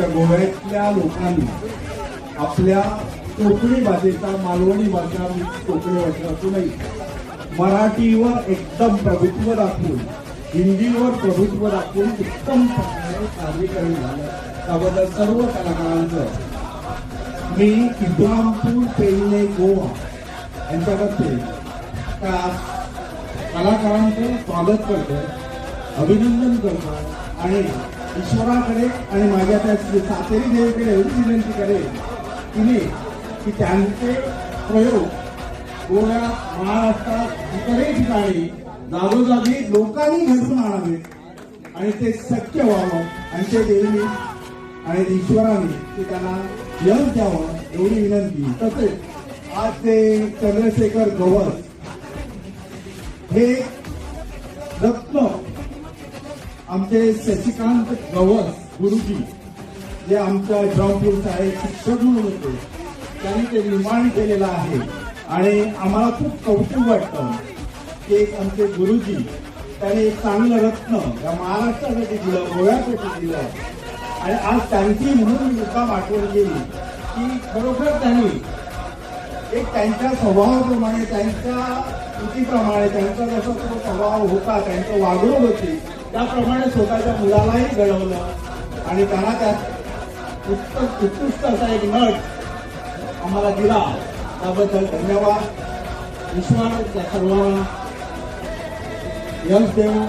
आमच्या गोव्यातल्या लोकांनी आपल्या कोकणी भाषेचा मालवणी भाषा कोकणी भाषा असूनही मराठीवर एकदम प्रभुत्व दाखवून हिंदीवर प्रभुत्व दाखवून उत्तम प्रकारे सादरीकरण झालं. त्याबद्दल सर्व कलाकारांचं मी इब्रामपूर पेडणे गोवा यांच्यातर्फे त्या कलाकारांचं स्वागत करतो अभिनंदन करतो आणि ईश्वराकडे आणि माझ्या त्या सातेरी देवीकडे एवढी विनंती करेल तिने की त्यांचे प्रयोग गोव्या महाराष्ट्रात इतरही ठिकाणी जागोजागी लोकांनी घडून आणावेत आणि ते शक्य व्हावं. आणि ते देवीने आणि ईश्वराने ते त्यांना यश द्यावं एवढी विनंती. तसेच आज ते चंद्रशेखर गवस हे रत्न आमचे शशिकांत गवस गुरुजी जे आमच्या जॉबपूर आहे शिक्षक म्हणून होते त्यांनी ते निर्माण केलेलं आहे. आणि आम्हाला खूप कौतुक वाटतं की एक आमचे गुरुजी त्यांनी एक चांगलं रत्न या महाराष्ट्रासाठी दिलं गोव्यासाठी दिलं. आणि आज त्यांची म्हणून मुद्दाम आठवण केली की खरोखर त्यांनी एक त्यांच्या स्वभावाप्रमाणे त्यांच्या कृतीप्रमाणे त्यांचा जसा तो स्वभाव होता त्यांचं वागणूक होती त्याप्रमाणे स्वतःच्या मुलालाही घडवलं. आणि त्यांना त्यात उत्कृष्ट उत्कृष्ट असा एक नट आम्हाला दिला. त्याबद्दल धन्यवाद. विश्वास त्या सर्वांना. यश देऊ